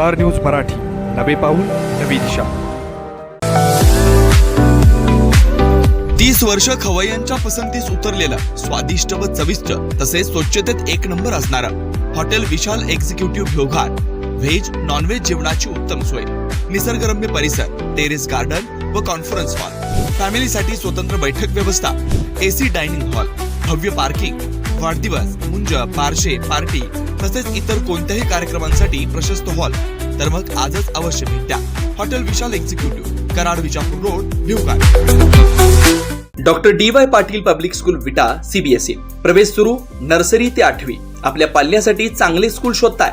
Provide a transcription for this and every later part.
Star news Marathi. नवे पाऊल नवी दिशा. तीस वर्ष खवय्यांच्या पसंतीस उतरलेलं स्वादिष्ट व चविष्ट तसेच स्वच्छतेत एक नंबर असणारा hotel Vishal executive Ghoghat veg non veg जेवणाची उत्तम सोय. निसर्गरम्य परिसर टेरेस गार्डन व कॉन्फरन्स हॉल. फॅमिलीसाठी स्वतंत्र बैठक व्यवस्था एसी डायनिंग हॉल भव्य पार्किंग वाढदिवस मुंज पारशे पार्टी तसेच इतर कोणत्याही कार्यक्रमांसाठी प्रशस्त हॉल. तर मग आजच अवश्य भेट. द्या hotel Vishal executive Karad Vijapur road Bhivghat doctor D Y Patil public school Vita CBSE प्रवेश सुरू नर्सरी ते आठवी. आपल्या पाल्यासाठी चांगले स्कूल शोधताय.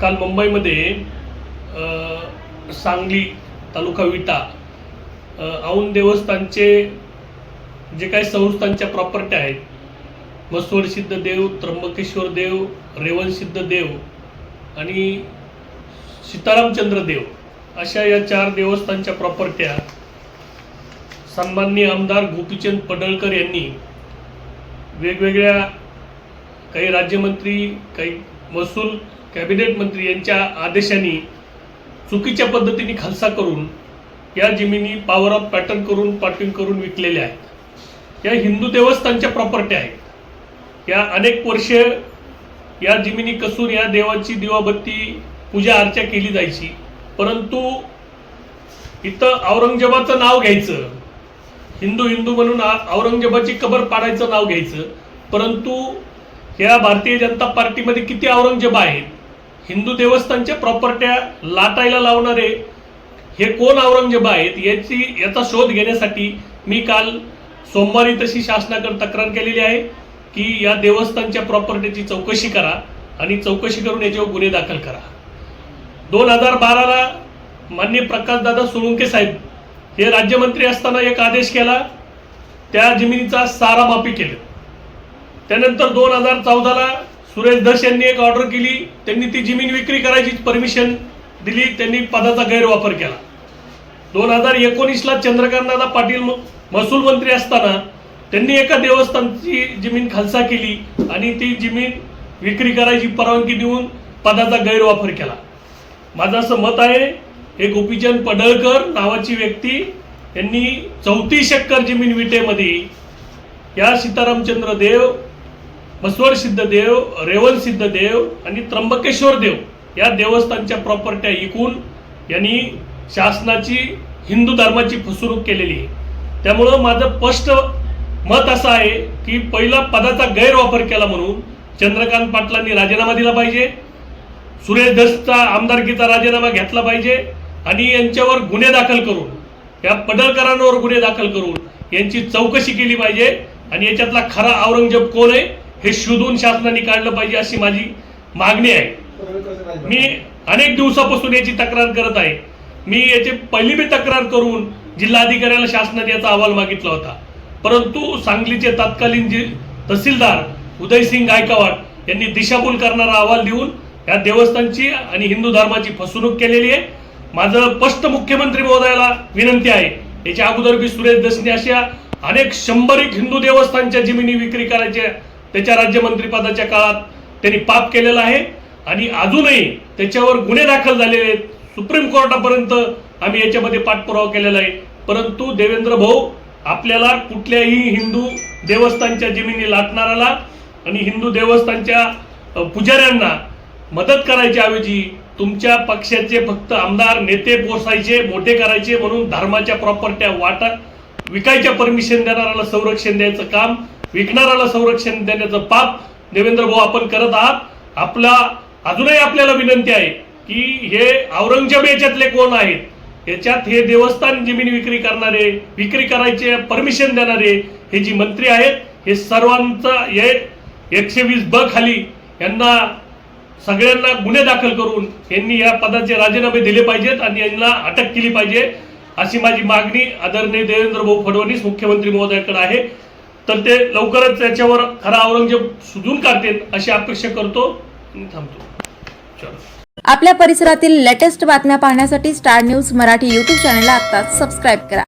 काल मुंबईमध्ये सांगली तालुका विटा औन औंध देवस्थानचे जे काही संस्थांच्या प्रॉपर्ट्या आहेत मसवड सिद्ध देव त्र्यंबकेश्वर देव रेवन सिद्ध देव आणि सीतारामचंद्र देव अशा या चार देवस्थानच्या प्रॉपर्ट्या सन्माननीय आमदार गोपीचंद पडळकर यांनी वेगवेगळ्या काही राज्यमंत्री काही महसूल कॅबिनेट मंत्री यांच्या आदेशाने चुकीच्या पद्धतीने खालसा करून या जमिनी पॉवर ऑफ पॅटर्न करून पाटिंग करून विकलेल्या आहेत. या हिंदू देवस्थानच्या प्रॉपर्टी आहेत. या अनेक वर्षे या जमिनी कसून या देवाची दिवाबत्ती पूजा अर्चा केली जायची. परंतु इथं औरंगजेबाचं नाव घ्यायचं हिंदू हिंदू म्हणून आ- औरंगजेबाची कबर पाडायचं नाव घ्यायचं परंतु ह्या भारतीय जनता पार्टीमध्ये किती औरंगजेब आहेत? हिंदू देवस्थानच्या प्रॉपर्ट्या लाटायला लावणारे हे कोण औरंगजेब आहेत? याची याचा शोध घेण्यासाठी मी काल सोमवारी तशी शासनाकडे तक्रार केलेली आहे की या देवस्थानच्या प्रॉपर्टीची चौकशी करा आणि चौकशी करून याच्यावर गुन्हे दाखल करा. दोन हजार बाराला माननीय प्रकाशदादा सोळुंके साहेब हे राज्यमंत्री असताना एक आदेश केला. त्या जमिनीचा सारा माफी केलं. त्यानंतर दोन हजार चौदाला सुरेश धस यांनी एक ऑर्डर केली. त्यांनी ती जमीन विक्री करायची परमिशन दिली. त्यांनी पदाचा गैरवापर केला. दोन हजार एकोणीसला चंद्रकांतदादा पाटील महसूल मंत्री असताना त्यांनी एका देवस्थानची जमीन खालसा केली आणि ती जमीन विक्री करायची परवानगी देऊन पदाचा गैरवापर केला. माझं असं मत आहे हे गोपीचंद पडळकर नावाची व्यक्ती यांनी चौतीस एकर जमीन विटेमध्ये या सीतारामचंद्र देव बसवर सिद्धदेव रेवल सिद्धदेव आणि त्र्यंबकेश्वर देव या देवस्थानच्या प्रॉपर्ट्या विकून यांनी शासनाची हिंदू धर्माची फसवणूक केलेली आहे. त्यामुळं माझं स्पष्ट मत असं आहे की पहिला पदाचा गैरवापर केला म्हणून चंद्रकांत पाटलांनी राजीनामा दिला पाहिजे सुरेश धसचा आमदारकीचा राजीनामा घेतला पाहिजे आणि यांच्यावर गुन्हे दाखल करून या पडळकरांवर गुन्हे दाखल करून यांची चौकशी केली पाहिजे आणि याच्यातला खरा औरंगजेब कोण आहे हे शोधून शासनाने काढलं पाहिजे अशी माझी मागणी आहे. मी अनेक दिवसापासून याची तक्रार करत आहे. मी याची पहिली मी तक्रार करून जिल्हाधिकाऱ्याला शासनाने याचा अहवाल मागितला होता. परंतु सांगलीचे तत्कालीन जि तहसीलदार उदयसिंग गायकवाड यांनी दिशाभूल करणारा अहवाल देऊन या देवस्थानची आणि हिंदू धर्माची फसवणूक केलेली आहे. माझं स्पष्ट मुख्यमंत्री महोदयाला विनंती आहे याच्या अगोदर बी सुरेश दसने अशा अनेक शंभर एक हिंदू देवस्थानच्या जमिनी विक्री करायच्या त्याच्या राज्यमंत्रीपदाच्या काळात त्यांनी पाप केलेला आहे आणि अजूनही त्याच्यावर गुन्हे दाखल झालेले आहेत. सुप्रीम कोर्टापर्यंत आम्ही याच्यामध्ये पाठपुरावा केलेला आहे. परंतु देवेंद्र भाऊ आपल्याला कुठल्याही हिंदू देवस्थानच्या जमिनी लाटणाऱ्याला आणि हिंदू देवस्थानच्या पुजाऱ्यांना मदत करायच्या ऐवजी तुमच्या पक्षाचे फक्त आमदार नेते पोसायचे मोठे करायचे म्हणून धर्माच्या प्रॉपर्ट्या वाटा विकायच्या परमिशन देणाऱ्याला संरक्षण द्यायचं काम विकणाराला संरक्षण देण्याचं पाप देवेंद्र भाऊ आपण करत आहात. आपला अजूनही आपल्याला विनंती आहे की हे औरंगजेब याच्यातले कोण आहेत? याच्यात हे देवस्थान जमीन विक्री करणारे विक्री करायचे परमिशन देणारे हे जी मंत्री आहेत हे सर्वांचा हे एकशे वीस ब खाली यांना सगळ्यांना गुन्हे दाखल करून यांनी या पदाचे राजीनामे दिले पाहिजेत आणि यांना अटक केली पाहिजे अशी माझी मागणी आदरणीय देवेंद्र भाऊ फडणवीस मुख्यमंत्री महोदयाकडे आहे. तर ते लवकरच त्याच्यावर खरा औरंगजेब सुधून काढतील अशी अपेक्षा करतो आणि थांबतो. आपल्या परिसरातील लेटेस्ट बातम्या पाहण्यासाठी स्टार न्यूज मराठी यूट्यूब चॅनलला आत्ताच सबस्क्राईब करा.